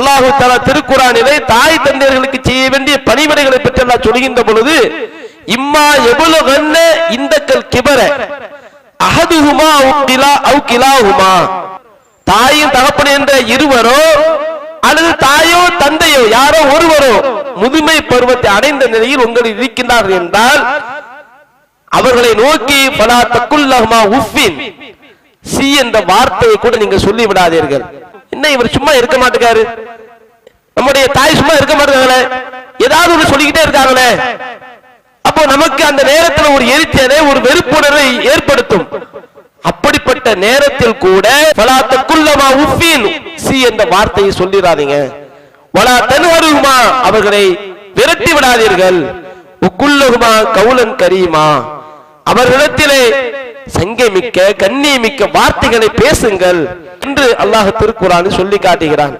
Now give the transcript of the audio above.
அல்லாஹு தலா திருக்குறானிலே தாய் தந்தையர்களுக்கு செய்ய வேண்டிய பணிவிடைகளை பற்றி எல்லாம் சொல்கின்ற பொழுது இம்மா எவ்வளவு இந்த கல் கிபர அகதுகுமா அவுக்கிலா அவுக்கிலாகுமா தாயும் தகப்பன் என்ற இருவரோ அல்லது தாயோ தந்தையோ யாரோ ஒருவரோ முதுமை பருவத்தை அடைந்த நிலையில் உங்களில் இருக்கின்றார்கள் என்றால் அவர்களை நோக்கி பலா தக்குல்லஹுமா உஃபின் சி என்ற வார்த்தையை கூட நீங்க சொல்லி விடாதீர்கள் என்ன இவர் சும்மா இருக்க மாட்டேங்காரு நம்முடைய தாய் சும்மா இருக்க மாட்டாங்களே ஏதாவது ஒன்று சொல்லிக்கிட்டே இருக்காங்களே. அப்போ நமக்கு அந்த நேரத்தில் ஒரு எரிச்சலை ஒரு வெறுப்புணர்வை ஏற்படுத்தும். அப்படிப்பட்ட நேரத்தில் கூட பலா சி என்ற வார்த்தையை சொல்லிடாதீங்க. வலா தனுவருகுமா அவர்களை விரட்டி விடாதீர்கள். உக்குள்ளகுமா கவுலன் கரியுமா அவர்களிடத்திலே சங்கை மிக்க கண்ணி மிக்க வார்த்தைகளை பேசுங்கள் என்று அல்லாஹ் திருக்குறான்னு சொல்லி காட்டுகிறான்.